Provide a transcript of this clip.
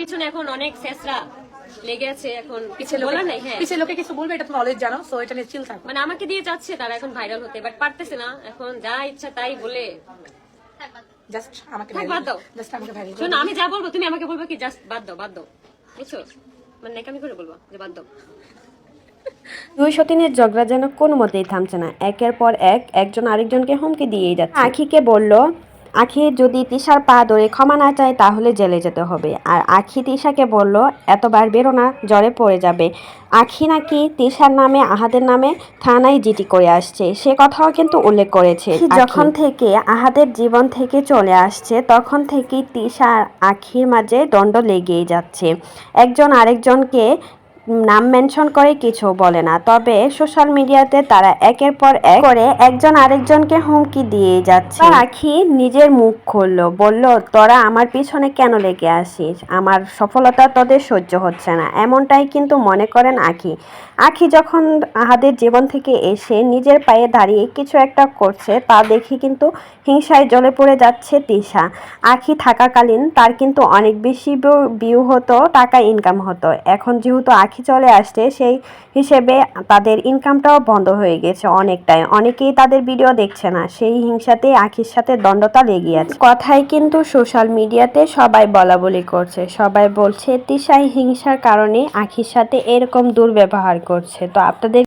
পিছনে এখন অনেক শেষরা লেগে আছে এখন কিছু বলার লোকে হ্যাঁ। পিছিয়ে লোকে কিছু বলবে এটা তুমি অলরেডি জানো সো এটা নিয়ে চিল থাকো। মানে আমাকে দিয়ে যাচ্ছে তারা এখন ভাইরাল হতে বাট পারতেছে না এখন যা ইচ্ছা তাই বলে। জাস্ট আমাকে বাদ দাও। জাস্ট আমাকে ভাইরাল শোনো আমি যা বলব তুমি আমাকে বলব কি জাস্ট বাদ দাও বাদ দাও। বুঝছ? মানে নাকি আমি করে বলব যে বাদ দাও। দুই সতীনের ঝগড়া যেন কোনো মতেই থামছে না একের পর এক একজন আরেকজনকে হুমকি দিয়েই যাচ্ছে। আখিকে বলল আখি যদি তিশার পা ধরে ক্ষমা না চায় তাহলে জেলে যেতে হবে। আর আখি তিশাকে বলল এতবার বেরো না জ্বরে পড়ে যাবে। আখি নাকি তিশার নামে আহাদের নামে থানায় জিটি করে আসছে। সে কথাও কিন্তু উল্লেখ করেছে যখন থেকে আহাদের জীবন থেকে চলে আসছে তখন থেকেই তিশা আর আখির মাঝে দণ্ড লেগেই যাচ্ছে। একজন আরেকজনকে নাম মেনশন করে কিছু বলে না, তবে সোশ্যাল মিডিয়াতে তারা একের পর এক করে একজন আরেকজনকে হুমকি দিয়ে যাচ্ছে। আখি নিজের মুখ খুললো, বলল, তোরা আমার পিছনে কেন লেগে আসিস? আমার সফলতা তোদের সহ্য হচ্ছে না। এমনটাই কিন্তু মনে করেন আখি। আখি যখন আহাদের জীবন থেকে এসে নিজের পায়ে দাঁড়িয়ে কিছু একটা করছে, তা দেখে কিন্তু হিংসায় জ্বলে পড়ে যাচ্ছে তিশা। আখি থাকাকালীন তার কিন্তু অনেক বেশি ভিউ হতো টাকা ইনকাম হতো। এখন যেহেতু আখি চলে আসছে, সেই হিসেবে তাদের ইনকামটাও বন্ধ হয়ে গেছে অনেকটাই। অনেকেই তাদের ভিডিও দেখছে না, সেই হিংসাতে আখির সাথে দ্বন্দ্বতা লেগে আছে। কথাই কিন্তু সোশ্যাল মিডিয়াতে সবাই বলা বলি করছে, সবাই বলছে, তিশাই হিংসার কারণে আখির সাথে এরকম দুর্ব্যবহার করছে। তো আপনাদের